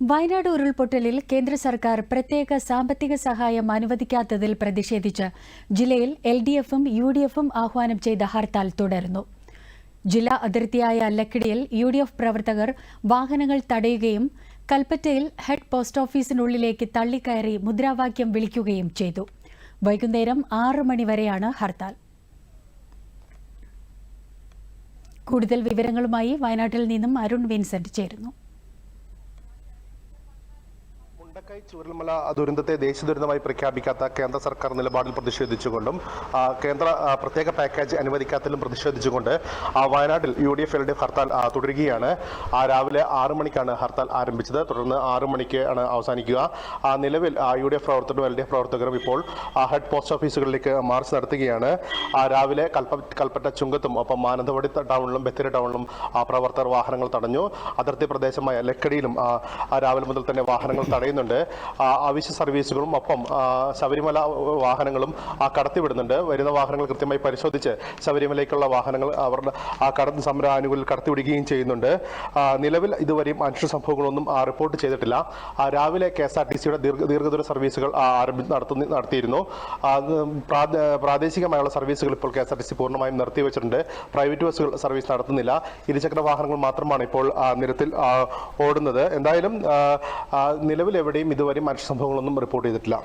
വയനാട് ഉരുൾപൊട്ടലിൽ കേന്ദ്ര സർക്കാർ പ്രത്യേക സാമ്പത്തിക സഹായം അനുവദിക്കാത്തതിൽ പ്രതിഷേധിച്ച് ജില്ലയിൽ എൽ ഡി എഫും യു ഡി എഫും ആഹ്വാനം ചെയ്ത ഹർത്താൽ തുടരുന്നു. ജില്ലാ അതിർത്തിയായ ലക്കിടിയിൽ യു ഡി എഫ് പ്രവർത്തകർ വാഹനങ്ങൾ തടയുകയും കൽപ്പറ്റയിൽ ഹെഡ് പോസ്റ്റ് ഓഫീസിനുള്ളിലേക്ക് തള്ളിക്കയറി മുദ്രാവാക്യം വിളിക്കുകയും ചെയ്തു. വൈകുന്നേരം ആറ് മണിവരെയാണ് ഹർത്താൽ. കൂടുതൽ വിവരങ്ങളുമായി വയനാട്ടിൽ നിന്നും അരുൺ വിൻസെന്റ് ചേരുന്നു. മുണ്ടക്കൈ ചൂരൽമല ദുരന്തത്തെ ദേശീയ ദുരന്തമായി പ്രഖ്യാപിക്കാത്ത കേന്ദ്ര സർക്കാർ നിലപാടിൽ പ്രതിഷേധിച്ചുകൊണ്ടും കേന്ദ്ര പ്രത്യേക പാക്കേജ് അനുവദിക്കാത്തതിലും പ്രതിഷേധിച്ചുകൊണ്ട് വയനാട്ടിൽ U D F L D F hartal തുടരുകയാണ് രാവിലെ ആറ് മണിക്കാണ് ഹർത്താൽ ആരംഭിച്ചത്. തുടർന്ന് ആറ് മണിക്ക് ആണ് അവസാനിക്കുക. നിലവിൽ യു ഡി എഫ് പ്രവർത്തകരും എൽ ഡി എഫ് പ്രവർത്തകരും ഇപ്പോൾ ഹെഡ് പോസ്റ്റ് ഓഫീസുകളിലേക്ക് മാർച്ച് നടത്തുകയാണ്. രാവിലെ കൽപ്പ കൽപ്പറ്റ ചുങ്കത്തും ഒപ്പം മാനന്തവാടി ടൗണിലും ബത്തേരി ടൗണിലും പ്രവർത്തകർ വാഹനങ്ങൾ തടഞ്ഞു. അതിർത്തി പ്രദേശമായ ലക്കടിയിലും രാവിലെ മുതൽ തന്നെ വാഹനങ്ങൾ തടയുന്നുണ്ട്. ആ, അവശ്യ സർവീസുകളും ഒപ്പം ശബരിമല വാഹനങ്ങളും ആ, കടത്തിവിടുന്നുണ്ട് വരുന്ന വാഹനങ്ങൾ കൃത്യമായി പരിശോധിച്ച് ശബരിമലയ്ക്കുള്ള വാഹനങ്ങൾ അവരുടെ ആ കടന്ന് സമര ആനുകൂല്യം കടത്തിവിടുകയും ചെയ്യുന്നുണ്ട്. നിലവിൽ ഇതുവരെയും അനിഷ്ട സംഭവങ്ങളൊന്നും റിപ്പോർട്ട് ചെയ്തിട്ടില്ല. രാവിലെ കെ എസ് ആർ ടി സിയുടെ ദീർഘ ദീർഘദൂര സർവീസുകൾ ആരംഭി നടത്തുന്ന നടത്തിയിരുന്നു. പ്രാദേശികമായുള്ള സർവീസുകൾ ഇപ്പോൾ K S R T C പൂർണമായും നിർത്തിവെച്ചിട്ടുണ്ട് പ്രൈവറ്റ് ബസ്സുകൾ സർവീസ് നടത്തുന്നില്ല. ഇരുചക്ര വാഹനങ്ങൾ മാത്രമാണ് ഇപ്പോൾ നിരത്തിൽ ഓടുന്നത്. എന്തായാലും നിലവിൽ എവിടെ എവിടെയും ഇതുവരെ മനുഷ്യ സംഭവങ്ങളൊന്നും റിപ്പോർട്ട് ചെയ്തിട്ടില്ല.